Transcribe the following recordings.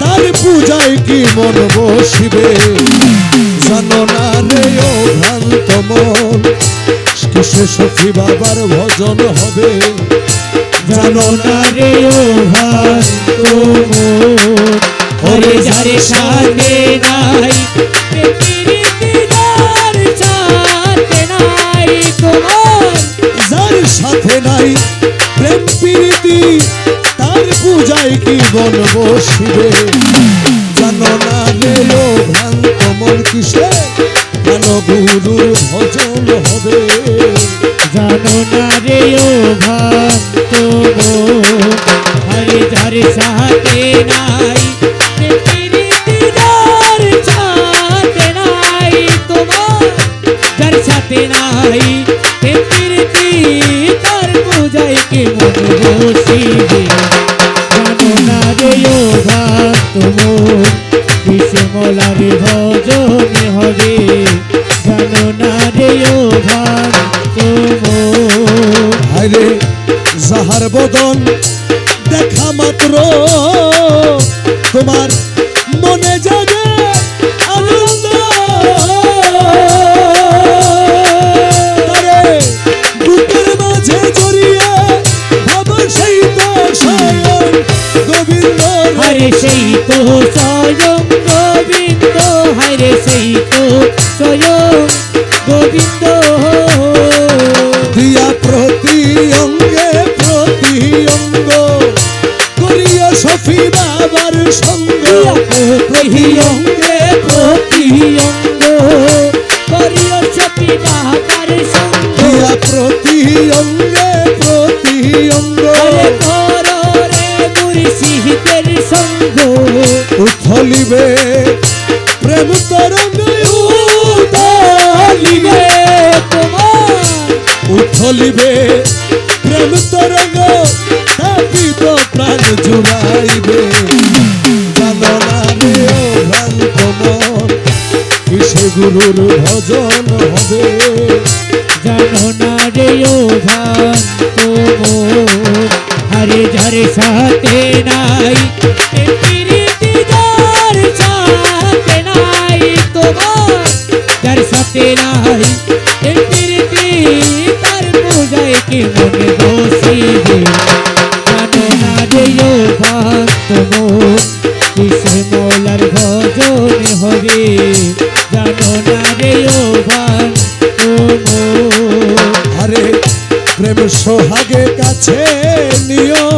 তার পূজায় কি মন বসিবে? জানো না রে ও ভ্রান্ত মন কিসে সখী বাবার ভজন হবে। জানো না রে ও ভাই ওরে যারে সাথে নাই সাথে নাই, প্রেম প্রীতি তার পূজায় কি মন বসিবে? জানো না ও ভ্রান্ত মন কিসে? কেন গুরুর ভজন হবে? জানো না রে ও ভক্ত হরে যারে সাথে পূজায় কে মন বসিবে জানো না রে ও ভক্ত কিসে মলারে ভজনে হবে? জানো না রে ও যাহার বদন দেখা মাত্র, তোমার সেই তো স্বয়ং গোবিন্দ হরে সেই তো স্বয়ং গোবিন্দ দিয়া প্রতি অঙ্গে প্রতি অঙ্গ করিয়া সফি বাবার সঙ্গ। প্রতি অঙ্গে প্রতি অঙ্গ করিও সপি বাবার সঙ্গ। প্রতি অঙ্গে প্রতি অঙ্গ উথলিবে প্রেম তরঙ্গ উতলিবে তোমার উথলিবে প্রেম তরঙ্গ তাপিত প্রাণ জুড়াইবে। জানো না রে ও ভ্রান্ত মন কিসে গুরুর ভজন হবে। জানো না রে ও ভক্ত হরে যারে সাথে নাই। প্রেম সোহাগে কাছে নিও।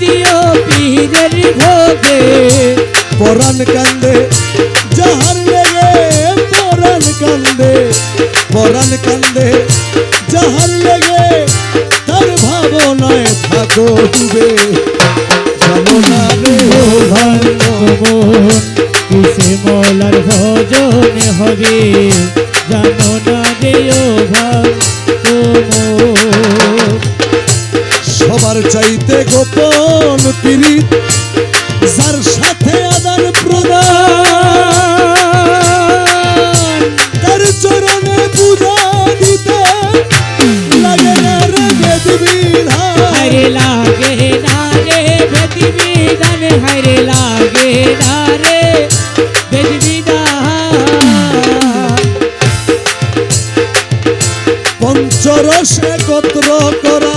দিও পীরের ভোগে। পরাণ কান্দে যাহার লেগে পরাণ কান্দে পরাণ কান্দে যাহার লেগে তার ভাবনায় থাকো ডুবে। জানো না রে ও ভাগ্য কিসে মলার ভজন হবে? জানো না রে ও ভক্ত সবার চাইতে গোপন পীড়িত যার সাথে আদান প্রদান তার চরণে পূজা দিতে লাগে না রে বেদ বিধান হরে লাগে না রে বেদি বিধান হরে লাগে না রে পঞ্চরস একত্র করা